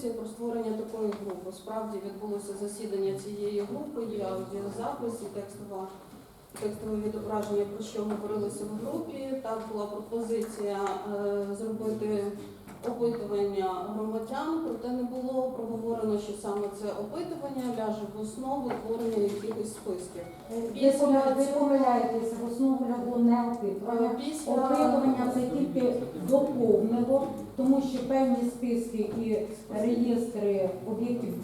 Про створення такої групи справді відбулося засідання цієї групи, є аудіозапис і текстова текстове відображення, про що говорилося в групі. Так була пропозиція е, зробити опитування громадян, проте не було проговорено, що саме це опитування ляже в основу творення якихось списків. Ви помиля- ви помиляєтеся, в основу лягло не опитування. Е, Після Опитування це тільки доповнило, тому що певні списки і реєстри об'єктів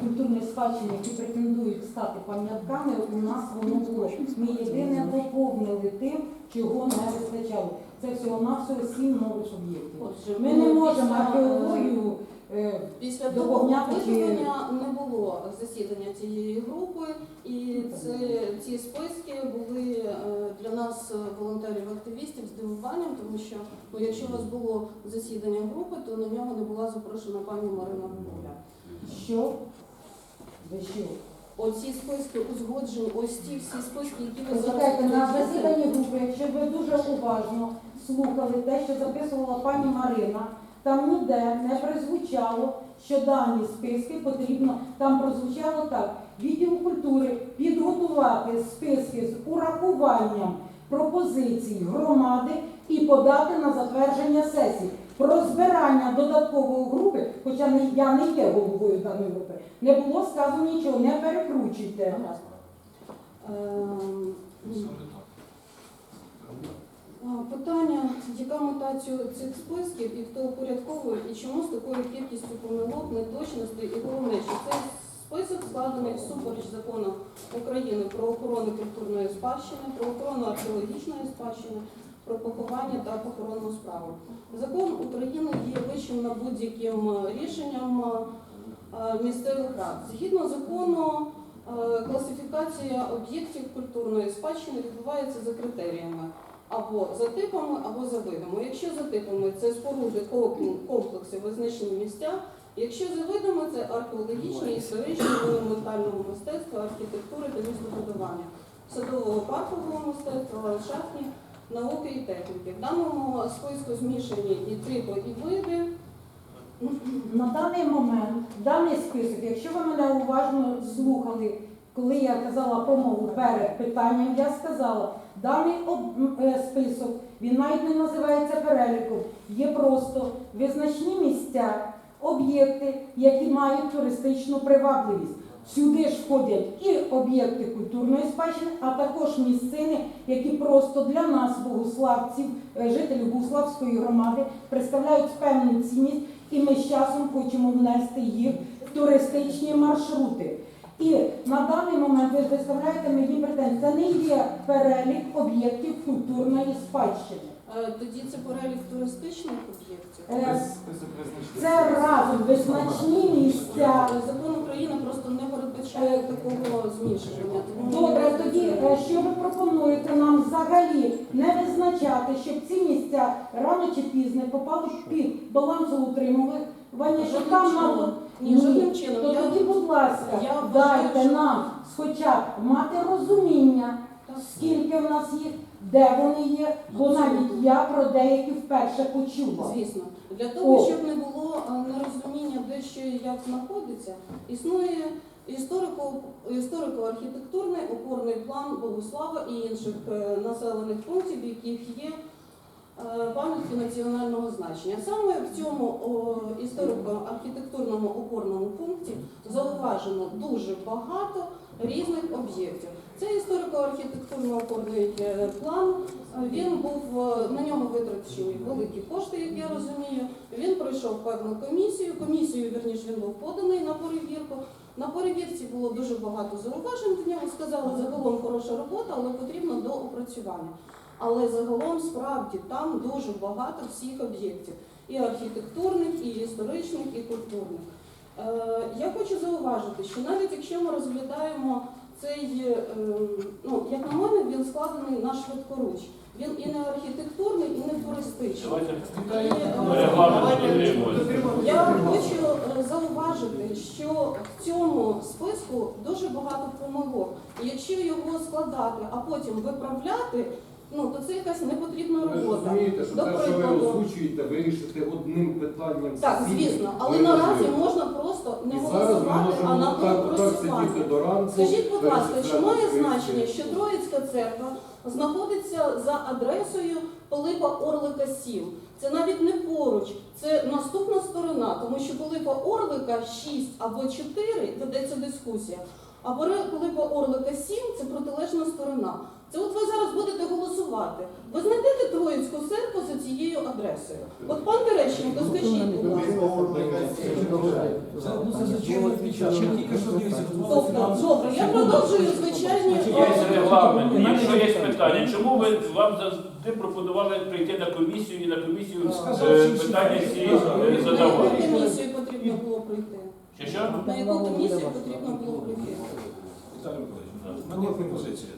культурної спадщини, які претендують стати пам'ятками, у нас воно було. Ми єдине доповнили тим, чого не вистачало. Це всього-навсього сім нових об'єктів. Отже, Ми не можемо після, е, археологію е, Після того Доповняти чи- не було засідання цієї групи, і це, ці списки були е, для нас, е, волонтерів-активістів, здивуванням, тому що ну, якщо у вас було засідання групи, то на нього не була запрошена пані Марина Гуля. що? Ви що? Оці списки узгоджені, ось ті всі списки, які ви Почекайте, на зараз засіданні групи, якщо ви дуже уважно слухали те, що записувала пані Марина, там ніде не прозвучало, що дані списки потрібно, там прозвучало так, відділ культури підготувати списки з урахуванням пропозицій громади і подати на затвердження сесії. Про збирання додаткової групи, хоча я не є головою даної групи, не було сказано нічого, не перекручуйте. Гаразд. Питання, яка мета цю- цих списків і хто упорядковує, і чому з такою кількістю помилок, неточностей, і головне, що цей список складений всупереч закону України про охорону культурної спадщини, про охорону археологічної спадщини, про поховання та похоронну справу. Закон України є вищим над будь-яким е, рішенням е, місцевих рад. Згідно закону, Е, Класифікація об'єктів культурної спадщини відбувається за критеріями або за типами, або за видами. Якщо за типами це споруди, ком- комплекси, визначені місця. Якщо за видами це археологічні, історичні, монументального мистецтва, архітектури та містобудування, садового паркового мистецтва, ландшафтні, науки і техніки. В даному списку змішані і типи, і види. На даний момент даний список, якщо ви мене уважно слухали, коли я казала промову перед питанням, я сказала, даний е, список, він навіть не називається переліком, є просто визначні місця, об'єкти, які мають туристичну привабливість. Сюди ж входять і об'єкти культурної спадщини, а також місцини, які просто для нас, богославців, е, жителів Богославської громади, представляють певну цінність, і ми з часом хочемо внести їх в туристичні маршрути. І на даний момент ви виставляєте мені претензії. Це не є перелік об'єктів культурної спадщини. Е, Тоді це перелік туристичних об'єктів. Е, Це разом визначні місця. Е, Закон України просто не передбачає такого змішування. тому Добре, тоді е, що ви пропонуєте нам взагалі не визначати, щоб ці місця рано чи пізно попали під балансоутримування, що там чином. Ні, жодним чином. То Я- тоді, будь ласка, я дайте що- нам хоча б мати розуміння, скільки в нас їх, де вони є, бо навіть я про деякі вперше почула. Звісно, для того, О. щоб не було е, нерозуміння, де що і як знаходиться, існує історико- історико-архітектурний опорний план Богослава і інших е, населених пунктів, в яких є пам'ятки національного значення. Саме в цьому історико-архітектурному опорному пункті зауважено дуже багато різних об'єктів. Цей історико-архітектурно-опорний е, план е, він був е, на нього витрачені великі кошти, як я розумію. Він пройшов певну комісію. Комісію, вірніше, він був поданий на перевірку. На перевірці було дуже багато зауважень до нього. Сказали, загалом хороша робота, але потрібно до опрацювання. Але загалом справді там дуже багато всіх об'єктів і архітектурних, і історичних, і культурних. Е, Я хочу зауважити, що навіть якщо ми розглядаємо цей, е, ну як на мене, він складений на швидкоруч. Він і не архітектурний, і не туристичний. І, е, я хочу зауважити, що в цьому списку дуже багато помилок. І якщо його складати, а потім виправляти, ну то це якась непотрібна Ви ж робота. розумієте, що До те, що ви прикладу. озвучуєте, вирішити одним питанням Так, звісно, але неможливо. наразі можна просто не І зараз ми голосувати, а можемо так, сидіти до ранку. Скажіть, будь ласка, чи має значення, що Троїцька церква знаходиться за адресою Пилипа Орлика 7? Це навіть не поруч, це наступна сторона, тому що Пилипа Орлика 6 або 4 ведеться дискусія. А Пилипа Орлика 7 це протилежна сторона. Це от ви зараз будете голосувати. Ви знайдете Троїцьку церкву за цією адресою. От пан Терещенко, скажіть, будь ласка. Ну, Тобто, добре, я продовжую звичайні. Є регламент. Якщо є питання, чому ви вам завжди пропонували прийти на комісію і на комісію е, питання всі питання. е, На задавати? яку комісію потрібно було прийти? Чи що? На яку комісію потрібно було прийти? Віталій Миколаївич, у мене є пропозиція.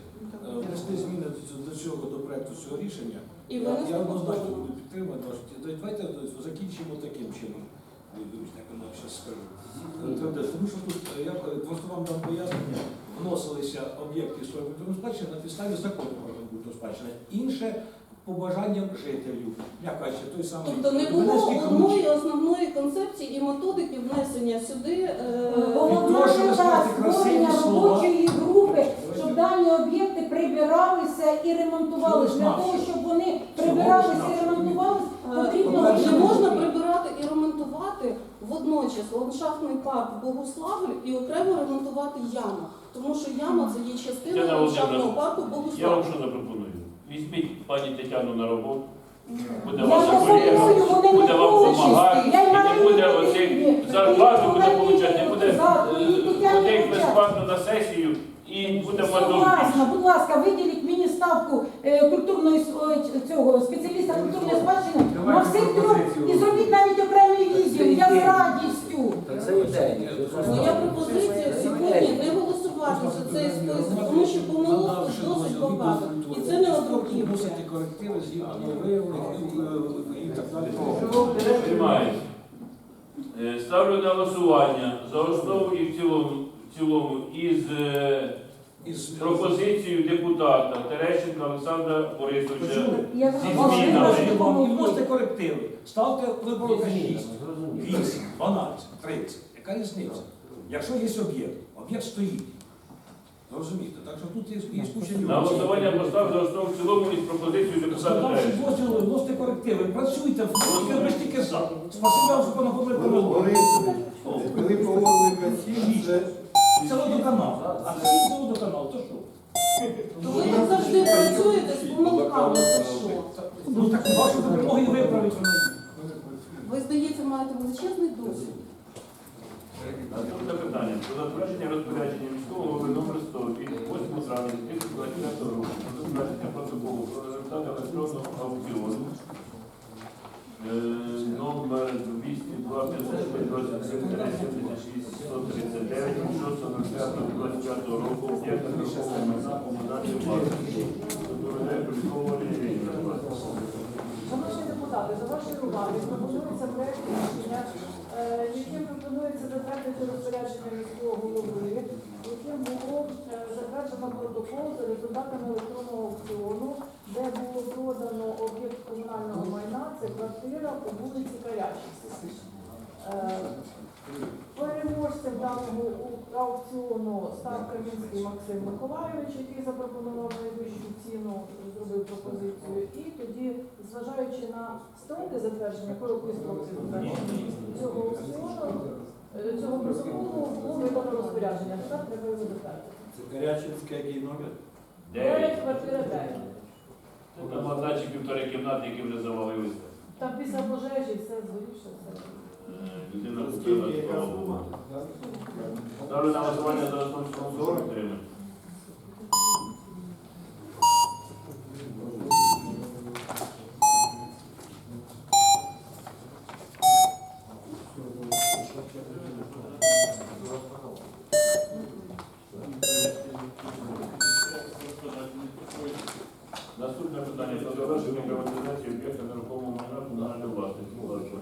Е, Внести зміни до- до цього, до проекту цього рішення. І Я- Я однозначно буду підтримувати. Давайте закінчимо таким чином. Вибачте, як я зараз скажу. Е, Тому що тут е, я е, просто вам дам пояснення, вносилися об'єкти історії культурної спадщини на підставі закону про культурну спадщину. Інше побажанням жителів. Як кажучи, той самий Тобто не було одної основної концепції і методики внесення сюди. е, Головна мета красиві створення слова. робочої групи, щоб дані об'єкти прибиралися і ремонтувалися. Для того, щоб вони прибиралися і ремонтувалися, Е, потрібно Не можна прибирати і ремонтувати водночас ландшафтний парк Богуславль і окремо ремонтувати яму. Тому що яма це є частина Тетяна ландшафтного Володимирівна, парку Я вам Богуславль. що запропоную? Візьміть пані Тетяну на роботу, буде Я ваша колега, вони не буде вам хочуть. допомагати, Я і не маю буде відповідь. оцих зарплату буде Відповідь получати, не буде за твої е, Тетяні ходити Вовчак. безплатно на сесію і буде мадовки. Согласна, будь ласка, виділіть мені ставку е, культурної с- цього спеціаліста культурної спадщини на всіх трьох і зробіть навіть окремий відділ. Я з радістю. Це ідея. Моя пропозиція сьогодні не голосувати за цей список, тому що помилок тут досить багато. І це не обрухівка. Вносити корективи згідно виявлених і, і так далі. Приймається. Е, Ставлю на голосування за основу і в цілому, в цілому із е, Із пропозицією депутата Терещенка Олександра Борисовича. Я Зі змінами. вносите корективи. Ставте виборка 6, 8, 12, 30. Яка різниця? Якщо є об'єкт, об'єкт стоїть. Розумієте? Так що тут є, куча На голосування постав за основу в цілому із пропозицією депутата Складавши Терещенка. дозвіл, вносите корективи, працюйте, ви ж тільки за. Спасибо вам, що пана помилку. Борисович, коли поводили касів, це Це водоканал. А це водоканал, то що? То ви як завжди працюєте з помилками, це що? Ну так вашу допомогу і виправити. Ви, здається, маєте величезний досвід. Наступне питання. Про затвердження розпорядження міського голови номер 100 від 8 травня 2025 року. Про затвердження протоколу про результати електронного аукціону. Е, Номер 202 526 6.05.25 року об'єкта нерухомого майна комунальної власності. Доповідає Полякова Лілія Ігорівна. Шановні депутати, до вашої уваги пропонується проект рішення, е, яким пропонується затвердити розпорядження міського голови, яким було е, затверджено протокол за результатами електронного аукціону, де було продано об'єкт комунального майна, це квартира по вулиці Карячівській. Е, Переможцем даного аукціону став Камінський Максим Миколайович, який запропонував найвищу ціну, зробив пропозицію. І тоді, зважаючи на строки затвердження, короткий затвердження цього аукціону, е, цього протоколу було видано розпорядження. Тепер треба його затвердити. Це Карячинський який номер? Дев'ять. Дев'ять, квартира 9. Там одначе півтори кімнати, які вже завалилися. Там після пожежі все згорівше, все. Е, Людина купила. Ставлю на голосування за основу цілому підтримати. Наступне питання про завершення приватизації об'єкта нерухомого майна комунальної власності. Будь ласка.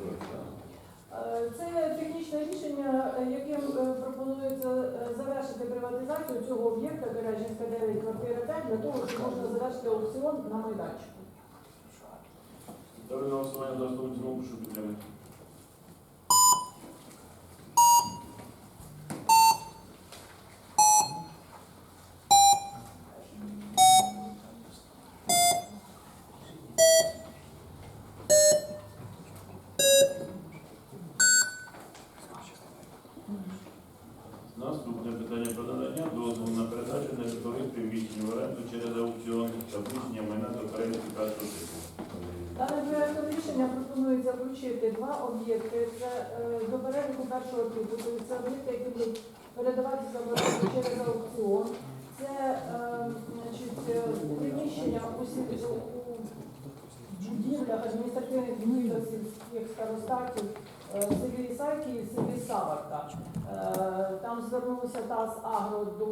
Е, Це технічне рішення, е, яким е, пропонується е, завершити приватизацію цього об'єкта Бережинський Радянська 9, квартира 5, для того, що можна завершити аукціон на майданчику. Ставлю на голосування за основу цілому, підтримати. Наступне питання про надання дозволу на передачу нежитлових приміщень в оренду через аукціон та включення майна до переліку першого типу. Даним проектом рішення пропонується включити два об'єкти. Це е, до переліку першого типу. Це об'єкти, які будуть передаватися в через аукціон. Це е, е, приміщення у, будівлях адміністративних будівлях сільських старостатів селі Ісайки і селі Саварка. Там звернулося ТАС Агро до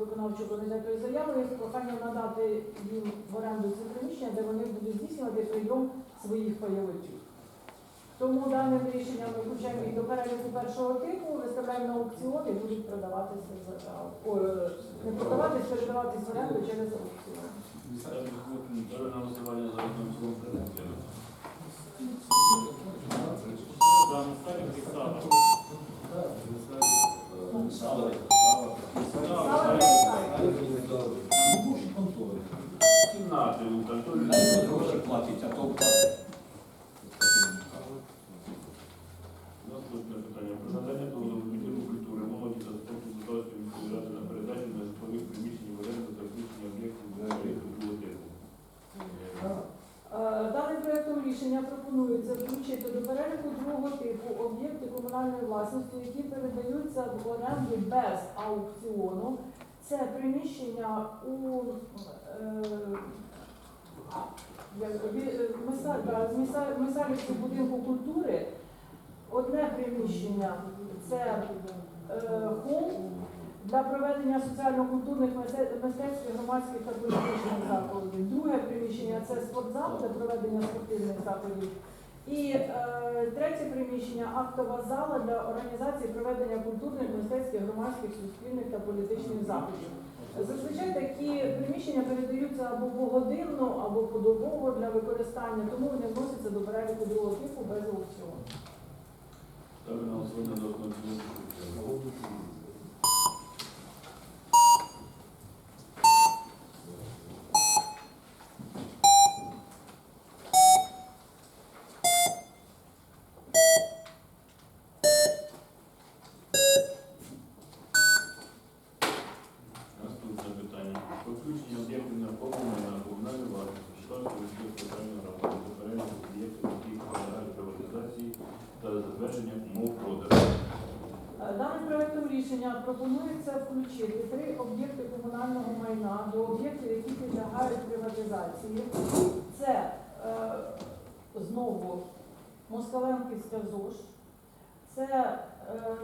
виконавчого комітету із заявою з проханням надати їм в оренду ці приміщення, де вони будуть здійснювати прийом своїх пайовиків. Тому даним рішенням ми включаємо їх до переліку першого типу, виставляємо на аукціон і будуть продаватися за о, е, не продаватись, передаватись в оренду через аукціон. Ставлю на голосування за основу прошу підтримати. Савик. Саме так. Кімнати у конторі. Навіть гроші платять, а то платять. Наступне питання про надання дозволу відділу культури, молоді та спорту Золотавської міської ради на передачу нежитлових приміщень в оренду та включення об'єктів для рейку другого типу. Е, Даним проектом рішення пропонується включити до переліку другого типу об'єкти комунальної власності, які передаються в оренду без аукціону. Це приміщення у е, е, Миса- да, з Миса- Мисалівського будинку культури. Одне приміщення це е, хол для проведення соціально-культурних мисте- мистецьких, громадських та політичних заходів. Друге приміщення це спортзал для проведення спортивних заходів. І е, третє приміщення актова зала для організації проведення культурних, мистецьких, громадських, суспільних та політичних заходів. Зазвичай такі приміщення передаються або погодинно, або подобово для використання, тому вони вносяться до переліку другого типу без аукціону. Ставлю на голосування за основу і в цілому, прошу підтримати. Наступне питання. Про включення об'єктів нерухомого на комунальну власність Житомирської міської територіальної громади до переліку об'єктів, які підлягають приватизації та затвердження умов продажу. Е, Даним проектом рішення пропонується включити три об'єкти комунального майна до об'єктів, які підлягають приватизації. Це е, знову Москаленківська ЗОЖ, це е,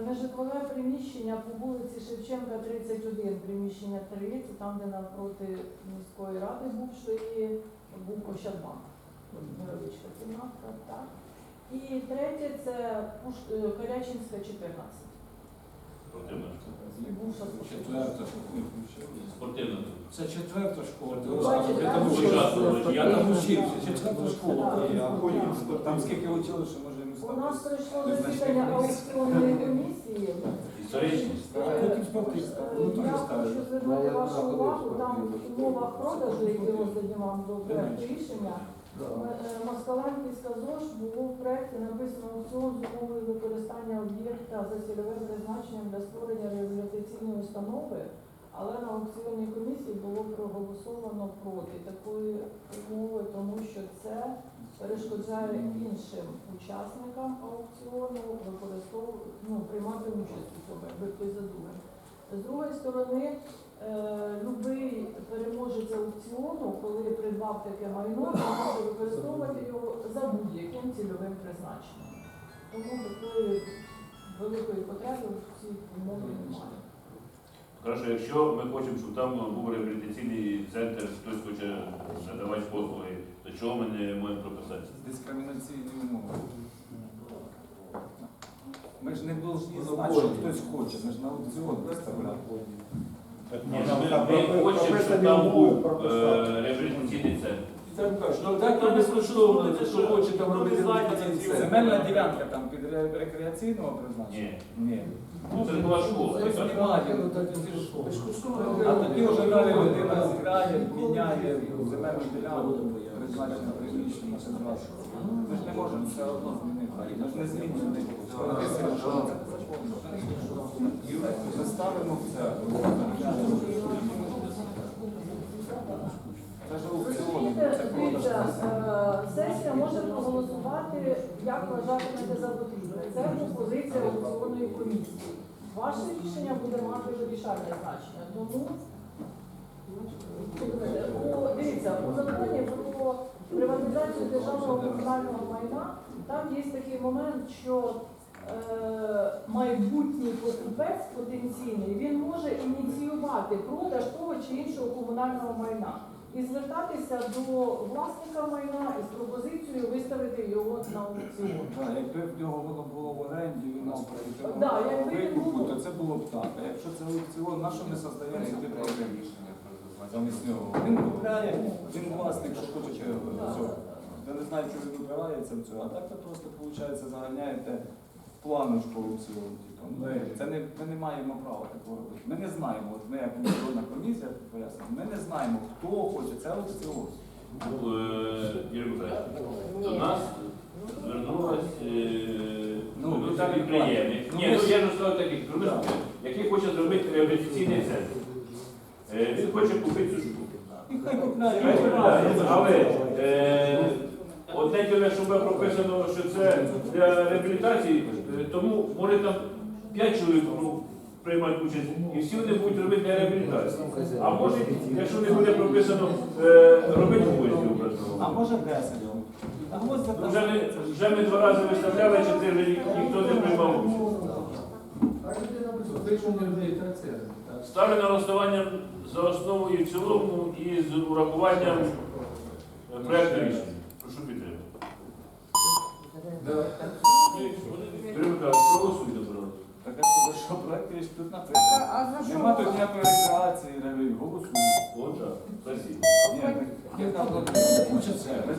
нежитлове приміщення по вулиці Шевченка, 31, приміщення 3, це там, де навпроти міської ради бувшої був Ощадбанк. Невеличка кімнатка, так. І третє це Пуш- е, Корячинська, 14. Спортивна. І Четверта Спортивна. Це четверта школа. Бачите, ви там там. Я там учився, четверта школа. Я потім Там скільки учили, що може не У нас пройшло засідання аукціонної комісії. Історичні. Потім спортивна. Ну, Я хочу звернути вашу увагу, там в умовах продажу, які роздані вам до проекту рішення, е, Москаленківська ЗОЖ було в проекті написано аукціон з умовою використання об'єкта за цільовим призначенням для створення реабілітаційної установи, але на аукціонній комісії було проголосовано проти такої умови, тому що це перешкоджає іншим учасникам аукціону використовувати, ну, приймати участь у цьому, якби хтось задумав. З другої сторони, е, любий переможець аукціону, коли придбав таке майно, може використовувати його за будь-яким цільовим призначенням. Тому такої великої потреби в цій умові немає. Хорошо, якщо ми хочемо, щоб там був реабілітаційний центр, хтось хоче надавати послуги, то чого ми не можемо прописати? дискримінаційні умови. Ми ж не повинні знати, що хтось хоче, ми ж на аукціон виставляємо. Ні, ну, ми, ми хочемо, щоб там був е, реабілітаційний центр. Ну так там безкоштовно, це що хоче там робити Це Земельна ділянка там під ре- рекреаційного призначення? Ні. Ні. Ну, це була школа. Ось яка- ну так ж А тоді вже далі людина зграє, міняє земельну ділянку, призначення приміщення, це зразу. Ми ж не можемо все одно змінити. Ми ж не змінюємо. Ми ставимо це. Це ж аукціон, це продаж. Дивіться, е, сесія може проголосувати, як вважатимете за потрібне. Це пропозиція аукціонної комісії. Ваше рішення буде мати вирішальне значення. Тому дивіться, у законі про приватизацію державного комунального майна там є такий момент, що майбутній покупець потенційний він може ініціювати продаж того чи іншого комунального майна і звертатися до власника майна із пропозицією виставити його на аукціон. Так, Якби в нього воно було в оренді, він він викупу, то це було б так. А якщо це аукціон, на що ми создаємо собі проблеми? Замість нього. Він купляє, він власник, що хоче цього. Я не знаю, що він вибирається в цього. А так ви просто, виходить, заганяєте в планочку аукціону. типу. Ну, Це не, ми не маємо права такого робити. Ми не знаємо, от ми як міжнародна комісія пояснюємо, ми не знаємо, хто хоче, це аукціон. Ну, е, Юрій Миколаївич, до нас звернулась е, Ну, ну, Віталій підприємець. Ні, ну я ж сказав такий, який хоче зробити реабілітаційний центр. Е, Він хоче купити цю штуку. І. Хай купляє, Але е, одне діло, що буде прописано, що це для реабілітації, е, тому може там 5 чоловік приймають участь, і всі вони будуть робити для реабілітації. А може, якщо не буде прописано, е, робити образно. А може 10. А Вже, ми, вже ми два рази виставляли, чи ти вже ніхто не приймав участь. Ставлю на голосування за основу і в цілому і з урахуванням е, проекту рішення. Прошу підтримати. Юрій проголосуйте, будь ласка. Так а що, що проект є тут написано? А за? Нема тут ніякої рекреації, реві, голосуємо. От так, спасибо. Ні, так, яка тут?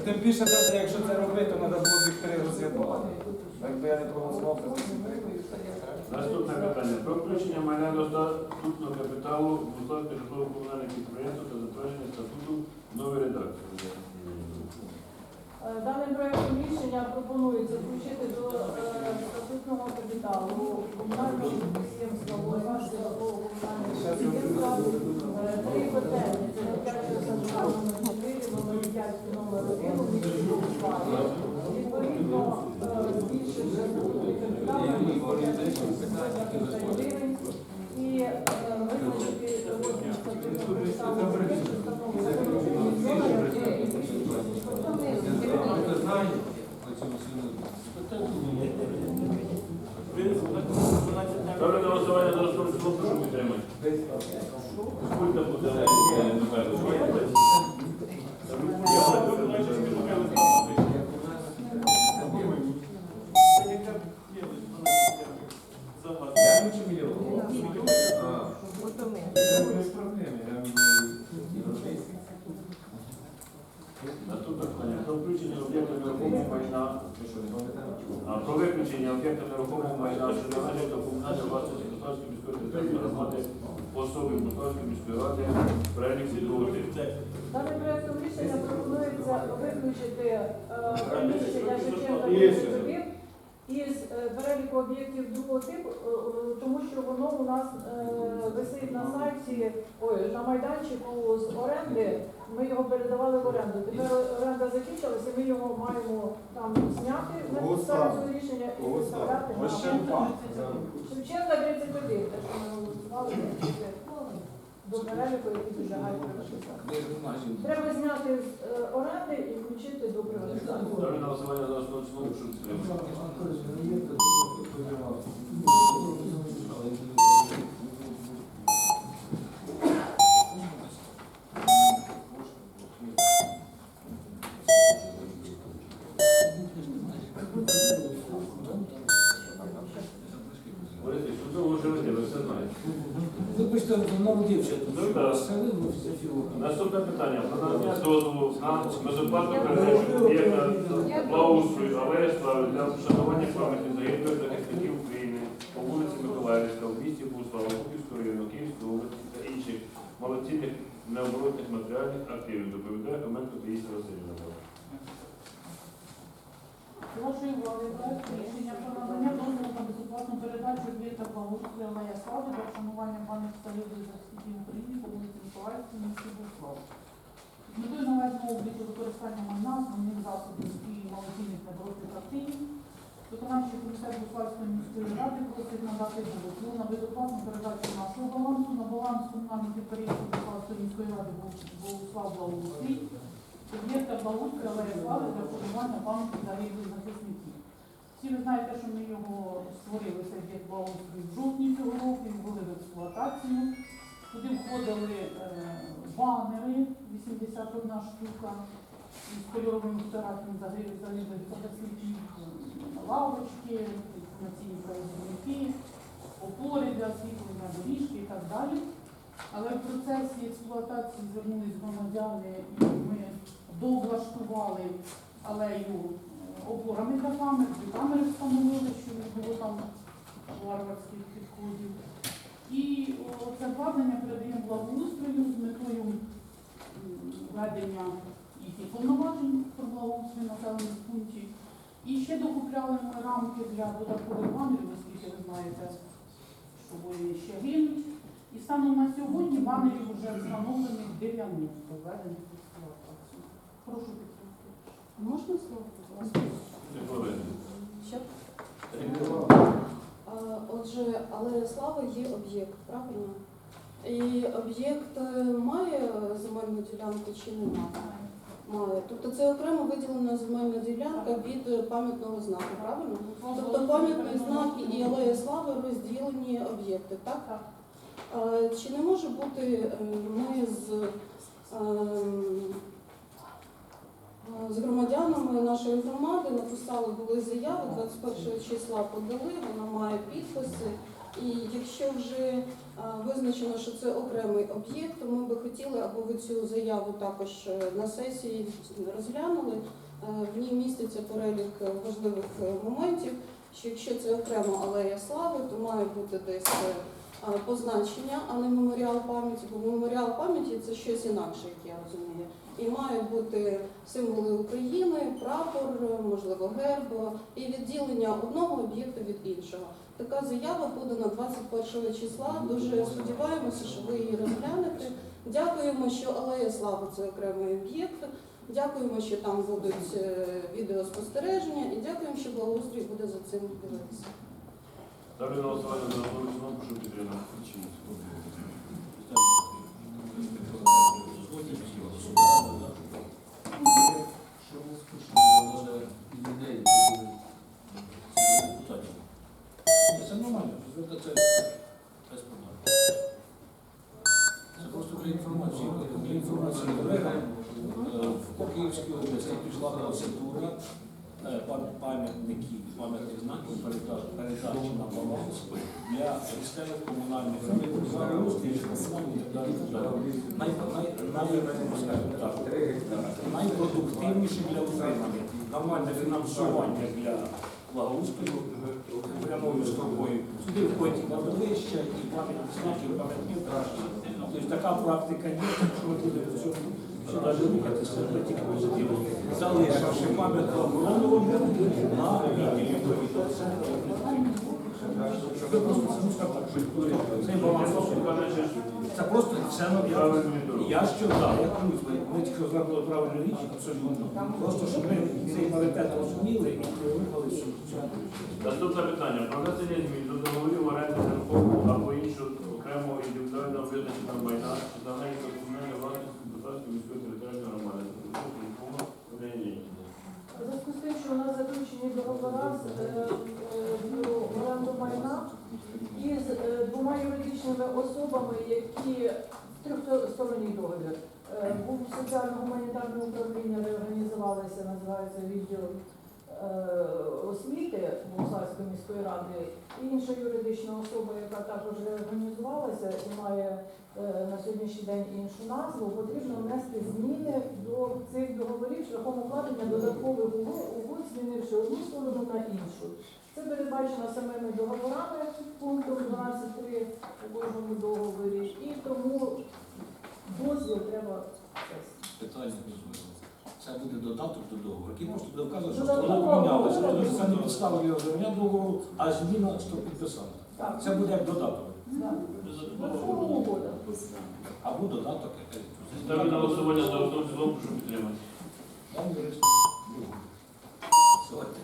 Тим більше, навіть якщо це робити, то треба було їх три роз'єднувати. Якби я не проголосував, то це не Наступне питання. Про включення майна до статутного капіталу Буславського житлово-комунального підприємства та затвердження статуту в новій редакції. Е, Даним проектом рішення пропонується включити до е, статутного капіталу комунального підприємства Володимирського комунального підприємства е, три котельні. Це дитяча садка номер 4, Володимирський номер 1, у. Відповідно, е, збільшивши статутний капітал на 250 гривень і е, визначити розмір статутного капіталу об'єкту, встановлювати Ставлю на голосування за основу цілому, прошу підтримати. Скільки буде е, Михайлович? Наступне питання. Про включення об'єкту нерухомого майна. А, Про виключення об'єкта нерухомого майна, що належить до комунальної власності Буславської міської територіальної громади особи Буславської міської ради перелік відбувати. Даним проектом рішення пропонується виключити е, приміщення Шевченка 31 із е, переліку об'єктів другого типу, е, тому що воно у нас висить на сайті, ой, на майданчику з оренди. Ми його передавали в оренду. Тепер оренда закінчилася, ми його маємо там зняти на підставі рішення і виставляти на. Шевченка 31, те, що ми голосували, до переліку, який підлягають приватизації. Треба зняти з е, оренди і включити до приватизації. Ставлю на голосування за основу цілому, прошу підтримати. Борисович, ну це ви живете, ви все знаєте. Вибачте, народився тут. Ну, так. Селилося фігура. Наступне питання. Про надання дозволу на безоплатну передачу об'єкта благоустрою алеї слави для вшанування пам'яті загиблих захисників України по вулиці Миколаївська в місті Буслава, Київського району, Київської області та інших малоцінних необоротних матеріальних активів. Доповідає Оменко Таїсія Васильівна. Уваги проект рішення про надання дозволу на безоплатну передачу об'єкта благоустрою Слави для вшанування пам'яті загиблих захисників України по вулиці Миколаївській місті Буслав. З метою засобів і малоцінних необоротних активів, виконавчий комітет Буславської міської ради просить надати дозвіл на безоплатну передачу нашого балансу на баланс комунальних підприємств Буславської міської ради Буслав Благоустрій об'єкта благоустрою Алея Слави для вшанування пам'яті загиблих захисників. Всі ви знаєте, що ми його створили цей об'єкт в жовтні цього року, він ввели в експлуатацію. Туди входили е, банери, 81 штука, із кольоровими фотографіями загиблих захисників, лавочки, інформаційні провідники, опори для освітлення, доріжки і так далі. Але в процесі експлуатації звернулись громадяни і ми довлаштували алею опорами камер, дві камери встановили, щоб не було там варварських підходів. І це обладнання передаємо благоустрою з метою ведення їхніх повноважень про благоустрій населених пунктів. І ще докупляли ми рамки для додаткових банерів, оскільки ви знаєте, що вони ще гинуть. І станом на сьогодні банерів вже встановлених 90 введених. Прошу підтримати. Можна слово? будь ласка? А, Отже, Алея Слави є об'єкт, правильно? І об'єкт е, має земельну ділянку чи не має? Має. Тобто це окремо виділена земельна ділянка від е, пам'ятного знаку, правильно? Тобто пам'ятний знак і Алея Слави розділені об'єкти, так? Так. Чи не може бути е, ми з, е, з громадянами нашої громади написали були заяви 21 числа подали, вона має підписи. І якщо вже е, визначено, що це окремий об'єкт, то ми би хотіли, аби ви цю заяву також е, на сесії розглянули. Е, В ній міститься перелік е, важливих е, моментів, що якщо це окремо алея слави, то має бути десь е, позначення, а не меморіал пам'яті, бо меморіал пам'яті це щось інакше, як я розумію. І має бути символи України, прапор, можливо, герб і відділення одного об'єкту від іншого. Така заява подана 21 числа. Дуже сподіваємося, що ви її розглянете. Дякуємо, що Алея Слави це окремий об'єкт. Дякуємо, що там будуть е, відеоспостереження, і дякуємо, що благоустрій буде за цим дивитися. Ставлю на голосування за і прошу підтримати. Це нормально, це без проблем. Пам'ятників, пам'ятних знаків передачі на баланс для місцевих комунальних благоустрій, комунальних і так і так далі. Най- най- най- так, найпродуктивніші для утримання, нормальне фінансування для благоустрою прямою стопою. Сюди входять кладовища, і пам'ятні знаки, і пам'ятні. Тобто така практика є, якщо ми будемо в цьому сюди рухатися, це тільки позитивно. Залишивши пам'ятку оборону на відділі. Щоб ви просто це, цей баланс просто це ну, я, що так, я кажу, ми тільки зробили правильну річ, абсолютно. Просто щоб ми цей паритет розуміли і рухалися. Наступне питання. Про внесення змін до договорів оренди нерухомого або іншого окремого індивідуального визначеного майна, що загальні Бутарської міської територіальної громади. У зв'язку з тим, що у нас заключені договори з е, е, оренду майна із е, двома юридичними особами, які трьохсторонній договір. Був соціально-гуманітарне управління, реорганізувалося, називається відділ освіти Богославської міської ради і інша юридична особа, яка також реорганізувалася і має на сьогоднішній день іншу назву, потрібно внести зміни до цих договорів шляхом укладення додаткових угод, угод, змінивши одну сторону на іншу. Це передбачено самими договорами пунктом 12.3 у кожному договорі, і тому дозвіл треба. Питання. Це буде додаток до договору, який просто буде вказувати, що сторона помінялася. Це не підстава для озорення договору, а зміна що підписана. Це буде як додаток. Да. Додаткова угода. Або додаток. Ставлю на голосування за основу цілому, прошу підтримати. Там юрист. Сьогодні.